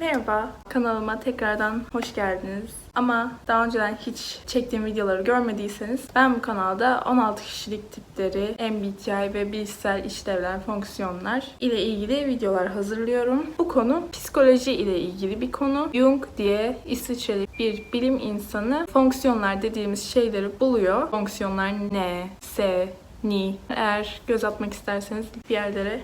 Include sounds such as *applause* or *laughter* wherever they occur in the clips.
Merhaba, kanalıma tekrardan hoş geldiniz. Ama daha önceden hiç çektiğim videoları görmediyseniz ben bu kanalda 16 kişilik tipleri, MBTI ve bilişsel işlevler, fonksiyonlar ile ilgili videolar hazırlıyorum. Bu konu psikoloji ile ilgili bir konu. Jung diye İsviçreli bir bilim insanı fonksiyonlar dediğimiz şeyleri buluyor. Fonksiyonlar ne, se, ni. Eğer göz atmak isterseniz bir yerlere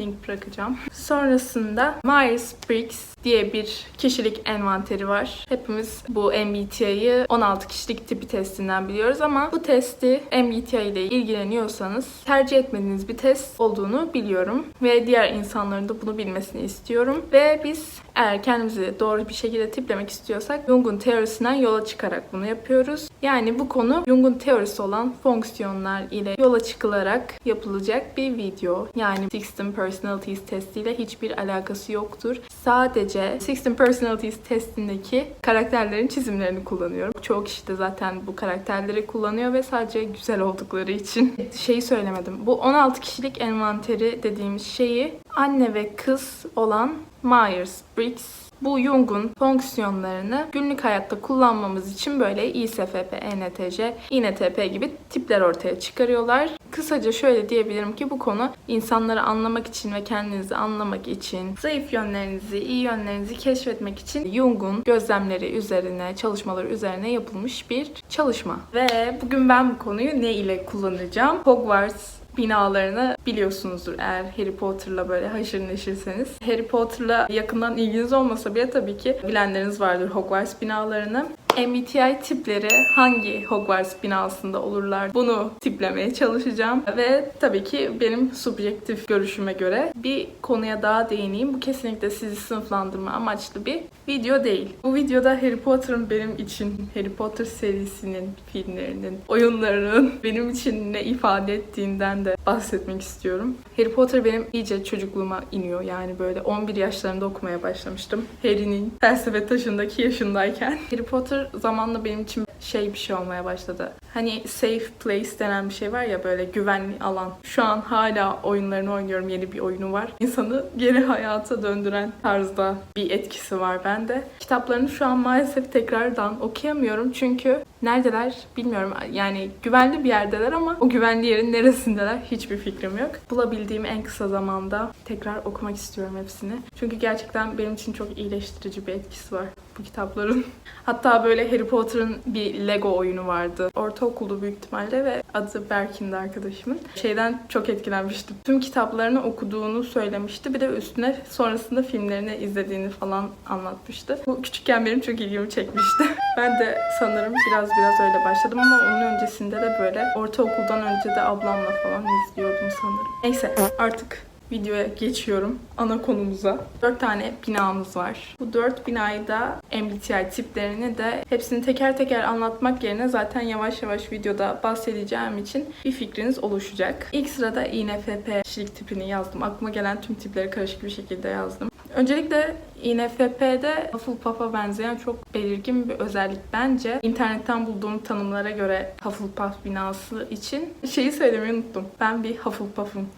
link bırakacağım. Sonrasında Myers-Briggs diye bir kişilik envanteri var. Hepimiz bu MBTI'yi 16 kişilik tipi testinden biliyoruz ama bu testi MBTI ile ilgileniyorsanız tercih etmediğiniz bir test olduğunu biliyorum ve diğer insanların da bunu bilmesini istiyorum ve biz eğer kendimizi doğru bir şekilde tiplemek istiyorsak Jung'un teorisinden yola çıkarak bunu yapıyoruz. Yani bu konu Jung'un teorisi olan fonksiyonlar ile yola çıkılarak yapılacak bir video. Yani 16 Personalities testiyle hiçbir alakası yoktur. Sadece 16 Personalities testindeki karakterlerin çizimlerini kullanıyorum. Çoğu kişi de zaten bu karakterleri kullanıyor ve sadece güzel oldukları için. *laughs* Şeyi söylemedim. Bu 16 kişilik envanteri dediğimiz şeyi anne ve kız olan Myers-Briggs bu Jung'un fonksiyonlarını günlük hayatta kullanmamız için böyle ISFP, ENTJ, INTP gibi tipler ortaya çıkarıyorlar. Kısaca şöyle diyebilirim ki bu konu insanları anlamak için ve kendinizi anlamak için, zayıf yönlerinizi, iyi yönlerinizi keşfetmek için Jung'un gözlemleri üzerine, çalışmaları üzerine yapılmış bir çalışma. Ve bugün ben bu konuyu ne ile kullanacağım? Hogwarts binalarını biliyorsunuzdur eğer Harry Potter'la böyle haşır neşirseniz. Harry Potter'la yakından ilginiz olmasa bile tabii ki bilenleriniz vardır Hogwarts binalarını. MBTI tipleri hangi Hogwarts binasında olurlar bunu tiplemeye çalışacağım. Ve tabii ki benim subjektif görüşüme göre bir konuya daha değineyim. Bu kesinlikle sizi sınıflandırma amaçlı bir video değil. Bu videoda Harry Potter'ın benim için, Harry Potter serisinin, filmlerinin, oyunlarının *laughs* benim için ne ifade ettiğinden de bahsetmek istiyorum. Harry Potter benim iyice çocukluğuma iniyor. Yani böyle 11 yaşlarında okumaya başlamıştım. Harry'nin felsefe taşındaki yaşındayken. Harry Potter zamanla benim için şey bir şey olmaya başladı. Hani safe place denen bir şey var ya böyle güvenli alan. Şu an hala oyunlarını oynuyorum. Yeni bir oyunu var. İnsanı geri hayata döndüren tarzda bir etkisi var bende. Kitaplarını şu an maalesef tekrardan okuyamıyorum. Çünkü neredeler bilmiyorum. Yani güvenli bir yerdeler ama o güvenli yerin neresindeler hiçbir fikrim yok. Bulabildiğim en kısa zamanda tekrar okumak istiyorum hepsini. Çünkü gerçekten benim için çok iyileştirici bir etkisi var bu kitapların. Hatta böyle Harry Potter'ın bir Lego oyunu vardı. Ortaokulda büyük ihtimalle ve adı Berkin'di arkadaşımın. Şeyden çok etkilenmiştim. Tüm kitaplarını okuduğunu söylemişti. Bir de üstüne sonrasında filmlerini izlediğini falan anlatmıştı. Bu küçükken benim çok ilgimi çekmişti. *laughs* ben de sanırım biraz biraz öyle başladım ama onun öncesinde de böyle ortaokuldan önce de ablamla falan izliyordum sanırım. Neyse artık videoya geçiyorum ana konumuza. Dört tane binamız var. Bu dört binayı da MBTI tiplerini de hepsini teker teker anlatmak yerine zaten yavaş yavaş videoda bahsedeceğim için bir fikriniz oluşacak. İlk sırada INFP kişilik tipini yazdım. Aklıma gelen tüm tipleri karışık bir şekilde yazdım. Öncelikle INFP'de Hufflepuff'a benzeyen çok belirgin bir özellik bence. İnternetten bulduğum tanımlara göre Hufflepuff binası için şeyi söylemeyi unuttum. Ben bir Hufflepuff'um.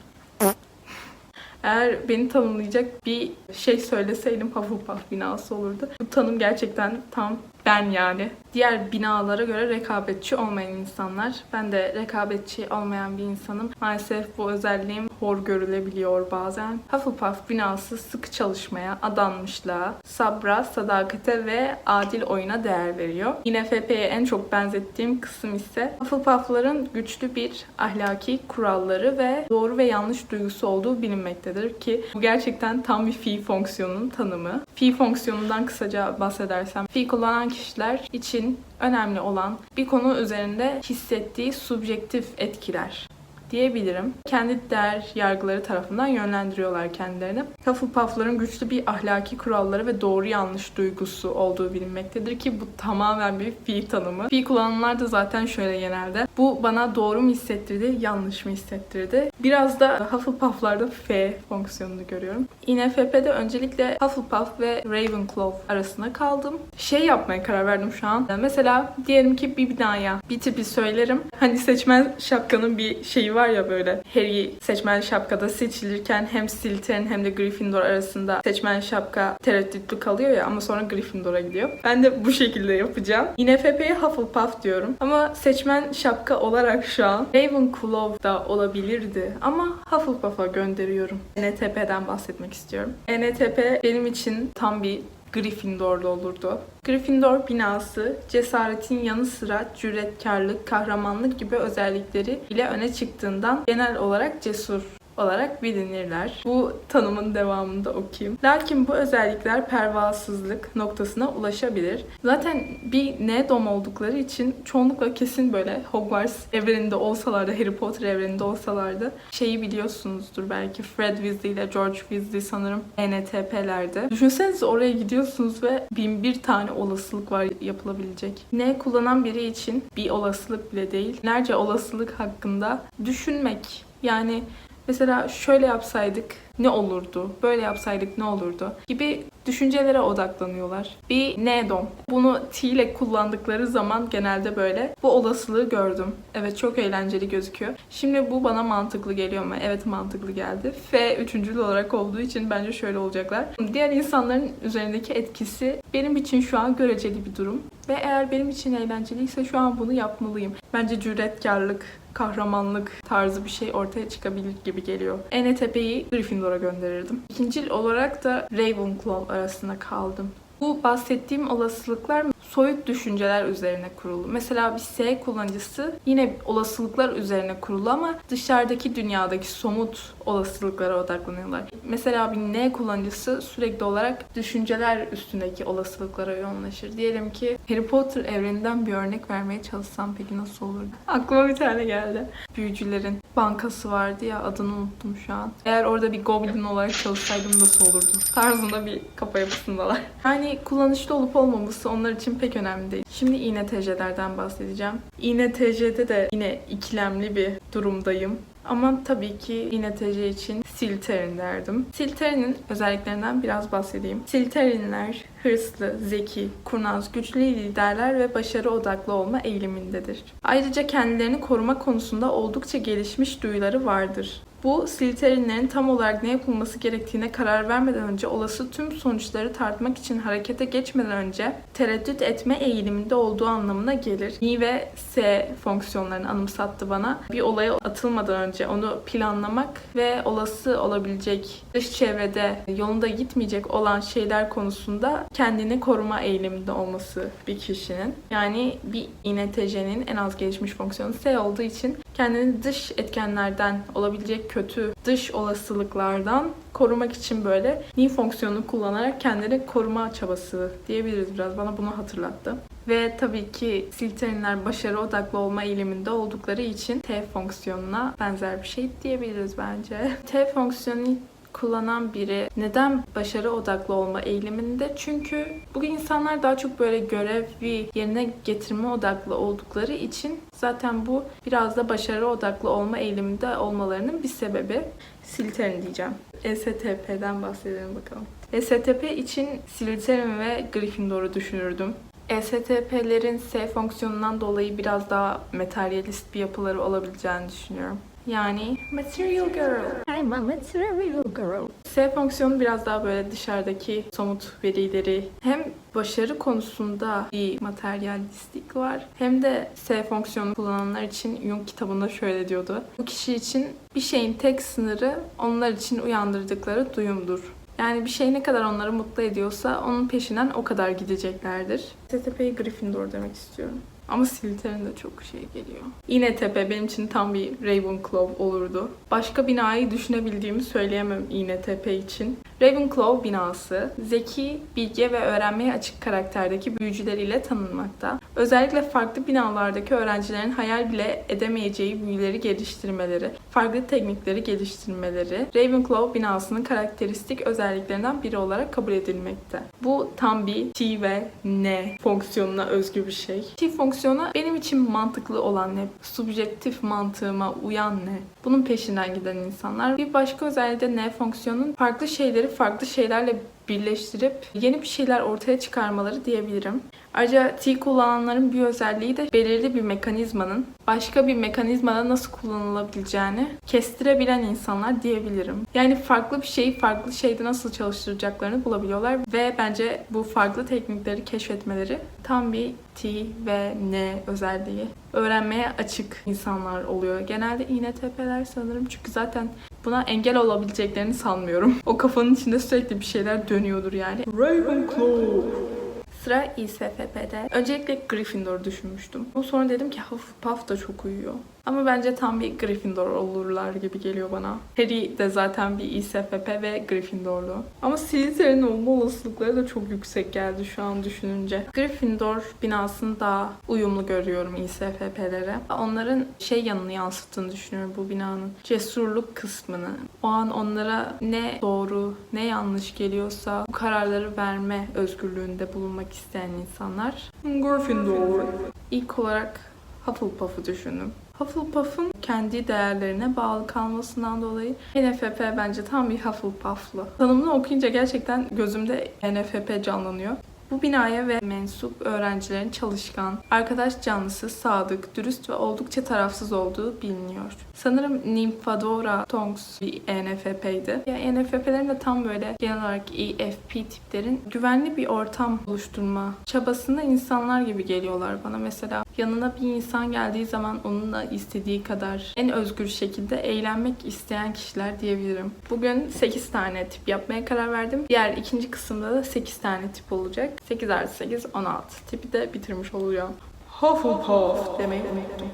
Eğer beni tanımlayacak bir şey söyleseydim Hufflepuff binası olurdu. Bu tanım gerçekten tam ben yani. Diğer binalara göre rekabetçi olmayan insanlar. Ben de rekabetçi olmayan bir insanım. Maalesef bu özelliğim hor görülebiliyor bazen. Hufflepuff binası sıkı çalışmaya, adanmışlığa, sabra, sadakate ve adil oyuna değer veriyor. INFP'ye en çok benzettiğim kısım ise Hufflepuff'ların güçlü bir ahlaki kuralları ve doğru ve yanlış duygusu olduğu bilinmektedir ki bu gerçekten tam bir fi fonksiyonunun tanımı. Fi fonksiyonundan kısaca bahsedersem, fi kullanan kişiler için önemli olan bir konu üzerinde hissettiği subjektif etkiler diyebilirim. Kendi değer yargıları tarafından yönlendiriyorlar kendilerini. Hufflepuff'ların güçlü bir ahlaki kuralları ve doğru yanlış duygusu olduğu bilinmektedir ki bu tamamen bir fi tanımı. Fi kullananlar da zaten şöyle genelde. Bu bana doğru mu hissettirdi, yanlış mı hissettirdi? Biraz da Hufflepuff'larda F fonksiyonunu görüyorum. INFP'de öncelikle Hufflepuff ve Ravenclaw arasında kaldım. Şey yapmaya karar verdim şu an. Mesela diyelim ki bir binaya bir tipi söylerim. Hani seçmen şapkanın bir şeyi var var ya böyle Harry seçmen şapkada seçilirken hem Slytherin hem de Gryffindor arasında seçmen şapka tereddütlü kalıyor ya ama sonra Gryffindor'a gidiyor. Ben de bu şekilde yapacağım. INFP'ye Hufflepuff diyorum. Ama seçmen şapka olarak şu an Ravenclaw da olabilirdi. Ama Hufflepuff'a gönderiyorum. NTP'den bahsetmek istiyorum. NTP benim için tam bir Gryffindorlu olurdu. Gryffindor binası cesaretin yanı sıra cüretkarlık, kahramanlık gibi özellikleri ile öne çıktığından genel olarak cesur olarak bilinirler. Bu tanımın devamını da okuyayım. Lakin bu özellikler pervasızlık noktasına ulaşabilir. Zaten bir Nedom oldukları için çoğunlukla kesin böyle Hogwarts evreninde olsalardı, Harry Potter evreninde olsalardı şeyi biliyorsunuzdur belki Fred Weasley ile George Weasley sanırım ENTP'lerde. Düşünsenize oraya gidiyorsunuz ve bin bir tane olasılık var yapılabilecek. Ne kullanan biri için bir olasılık bile değil. Binlerce olasılık hakkında düşünmek. Yani Mesela şöyle yapsaydık ne olurdu? Böyle yapsaydık ne olurdu? Gibi düşüncelere odaklanıyorlar. Bir nedom. Bunu T ile kullandıkları zaman genelde böyle bu olasılığı gördüm. Evet çok eğlenceli gözüküyor. Şimdi bu bana mantıklı geliyor mu? Evet mantıklı geldi. F üçüncül olarak olduğu için bence şöyle olacaklar. Diğer insanların üzerindeki etkisi benim için şu an göreceli bir durum. Ve eğer benim için eğlenceliyse şu an bunu yapmalıyım. Bence cüretkarlık, kahramanlık tarzı bir şey ortaya çıkabilir gibi geliyor. ENTP'yi Gryffindor'a gönderirdim. İkincil olarak da Ravenclaw arasında kaldım. Bu bahsettiğim olasılıklar soyut düşünceler üzerine kurulu. Mesela bir S kullanıcısı yine olasılıklar üzerine kurulu ama dışarıdaki dünyadaki somut olasılıklara odaklanıyorlar. Mesela bir N kullanıcısı sürekli olarak düşünceler üstündeki olasılıklara yoğunlaşır. Diyelim ki Harry Potter evreninden bir örnek vermeye çalışsam peki nasıl olurdu? Aklıma bir tane geldi. Büyücülerin bankası vardı ya adını unuttum şu an. Eğer orada bir goblin olarak çalışsaydım nasıl olurdu? Tarzında bir kafa yapısındalar. *laughs* Yani kullanışlı olup olmaması onlar için pek önemli değil. Şimdi INTJ'lerden bahsedeceğim. INTJ'de de yine ikilemli bir durumdayım. Ama tabii ki INTJ için Silterin derdim. Silterin'in özelliklerinden biraz bahsedeyim. Silterinler hırslı, zeki, kurnaz, güçlü liderler ve başarı odaklı olma eğilimindedir. Ayrıca kendilerini koruma konusunda oldukça gelişmiş duyuları vardır. Bu Slytherinlerin tam olarak ne yapılması gerektiğine karar vermeden önce olası tüm sonuçları tartmak için harekete geçmeden önce tereddüt etme eğiliminde olduğu anlamına gelir. Ni ve S fonksiyonlarını anımsattı bana. Bir olaya atılmadan önce onu planlamak ve olası olabilecek dış çevrede yolunda gitmeyecek olan şeyler konusunda kendini koruma eğiliminde olması bir kişinin. Yani bir INTJ'nin en az gelişmiş fonksiyonu S olduğu için kendini dış etkenlerden olabilecek kötü dış olasılıklardan korumak için böyle ni fonksiyonunu kullanarak kendini koruma çabası diyebiliriz biraz. Bana bunu hatırlattı. Ve tabii ki Slytherinler başarı odaklı olma eğiliminde oldukları için T fonksiyonuna benzer bir şey diyebiliriz bence. T fonksiyonu kullanan biri neden başarı odaklı olma eğiliminde? Çünkü bugün insanlar daha çok böyle görevi yerine getirme odaklı oldukları için zaten bu biraz da başarı odaklı olma eğiliminde olmalarının bir sebebi. Slytherin diyeceğim. ESTP'den bahsedelim bakalım. ESTP için Slytherin ve Gryffindor'u düşünürdüm. ESTP'lerin S fonksiyonundan dolayı biraz daha materyalist bir yapıları olabileceğini düşünüyorum. Yani material girl. I'm a material girl. S fonksiyonu biraz daha böyle dışarıdaki somut verileri hem başarı konusunda bir materyalistlik var hem de S fonksiyonu kullananlar için Jung kitabında şöyle diyordu. Bu kişi için bir şeyin tek sınırı onlar için uyandırdıkları duyumdur. Yani bir şey ne kadar onları mutlu ediyorsa onun peşinden o kadar gideceklerdir. STP'yi Gryffindor demek istiyorum. Ama Slytherin de çok şey geliyor. Yine tepe benim için tam bir Ravenclaw olurdu. Başka binayı düşünebildiğimi söyleyemem yine tepe için. Ravenclaw binası zeki, bilge ve öğrenmeye açık karakterdeki büyücüleriyle tanınmakta. Özellikle farklı binalardaki öğrencilerin hayal bile edemeyeceği büyüleri geliştirmeleri, farklı teknikleri geliştirmeleri Ravenclaw binasının karakteristik özelliklerinden biri olarak kabul edilmekte. Bu tam bir T ve N fonksiyonuna özgü bir şey. T fonksiyonu benim için mantıklı olan ne? Subjektif mantığıma uyan ne? Bunun peşinden giden insanlar. Bir başka özelliği de N fonksiyonun farklı şeyleri farklı şeylerle birleştirip yeni bir şeyler ortaya çıkarmaları diyebilirim. Ayrıca T kullananların bir özelliği de belirli bir mekanizmanın başka bir mekanizmada nasıl kullanılabileceğini kestirebilen insanlar diyebilirim. Yani farklı bir şeyi farklı şeyde nasıl çalıştıracaklarını bulabiliyorlar ve bence bu farklı teknikleri keşfetmeleri tam bir T ve N özelliği. Öğrenmeye açık insanlar oluyor. Genelde INTP'ler sanırım çünkü zaten buna engel olabileceklerini sanmıyorum. O kafanın içinde sürekli bir şeyler dönüyordur yani. Ravenclaw. Sıra ISFP'de. Öncelikle Gryffindor düşünmüştüm. Ama sonra dedim ki Hufflepuff da çok uyuyor. Ama bence tam bir Gryffindor olurlar gibi geliyor bana. Harry de zaten bir ISFP ve Gryffindorlu. Ama Slytherin olma olasılıkları da çok yüksek geldi şu an düşününce. Gryffindor binasını daha uyumlu görüyorum ISFP'lere. Onların şey yanını yansıttığını düşünüyorum bu binanın. Cesurluk kısmını. O an onlara ne doğru ne yanlış geliyorsa bu kararları verme özgürlüğünde bulunmak isteyen insanlar. Gryffindor. İlk olarak Hufflepuff'u düşündüm. Hufflepuff'un kendi değerlerine bağlı kalmasından dolayı NFP bence tam bir Hufflepuff'lı. Tanımını okuyunca gerçekten gözümde NFP canlanıyor. Bu binaya ve mensup öğrencilerin çalışkan, arkadaş canlısı, sadık, dürüst ve oldukça tarafsız olduğu biliniyor. Sanırım Nymphadora Tonks bir ENFP'ydi. Ya ENFP'lerin de tam böyle genel olarak EFP tiplerin güvenli bir ortam oluşturma çabasında insanlar gibi geliyorlar bana. Mesela yanına bir insan geldiği zaman onunla istediği kadar en özgür şekilde eğlenmek isteyen kişiler diyebilirim. Bugün 8 tane tip yapmaya karar verdim. Diğer ikinci kısımda da 8 tane tip olacak. 8 artı 8 16 tipi de bitirmiş olacağım. Hufflepuff demeyi unuttum.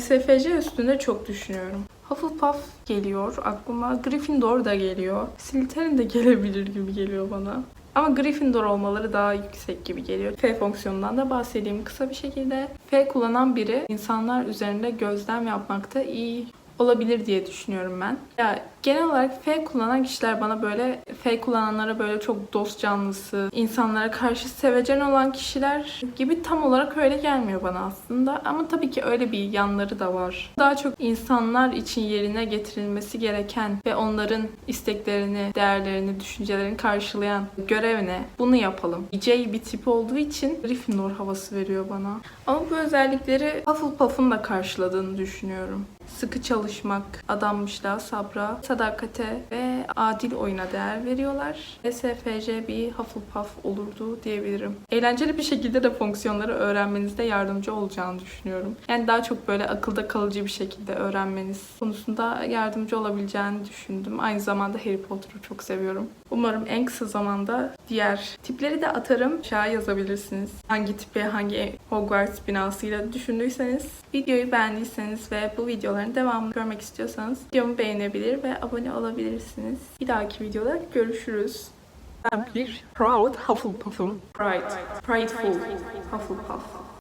SFC üstünde çok düşünüyorum. Hufflepuff geliyor aklıma. Gryffindor da geliyor. Slytherin de gelebilir gibi geliyor bana. Ama Gryffindor olmaları daha yüksek gibi geliyor. F fonksiyonundan da bahsedeyim kısa bir şekilde. F kullanan biri insanlar üzerinde gözlem yapmakta iyi olabilir diye düşünüyorum ben. Ya genel olarak F kullanan kişiler bana böyle F kullananlara böyle çok dost canlısı, insanlara karşı sevecen olan kişiler gibi tam olarak öyle gelmiyor bana aslında. Ama tabii ki öyle bir yanları da var. Daha çok insanlar için yerine getirilmesi gereken ve onların isteklerini, değerlerini, düşüncelerini karşılayan görev ne? Bunu yapalım. J bir tip olduğu için Gryffindor havası veriyor bana. Ama bu özellikleri Hufflepuff'un da karşıladığını düşünüyorum. Sıkı çalışmak, adanmışlığa, sabra, sadakate adil oyuna değer veriyorlar. SFC bir Hufflepuff olurdu diyebilirim. Eğlenceli bir şekilde de fonksiyonları öğrenmenizde yardımcı olacağını düşünüyorum. Yani daha çok böyle akılda kalıcı bir şekilde öğrenmeniz konusunda yardımcı olabileceğini düşündüm. Aynı zamanda Harry Potter'ı çok seviyorum. Umarım en kısa zamanda diğer tipleri de atarım. Aşağı yazabilirsiniz. Hangi tipi, hangi Hogwarts binasıyla düşündüyseniz. Videoyu beğendiyseniz ve bu videoların devamını görmek istiyorsanız videomu beğenebilir ve abone olabilirsiniz. Bir dahaki videoda görüşürüz. Ben bir proud Hufflepuff'um. Pride. Prideful. Hufflepuff.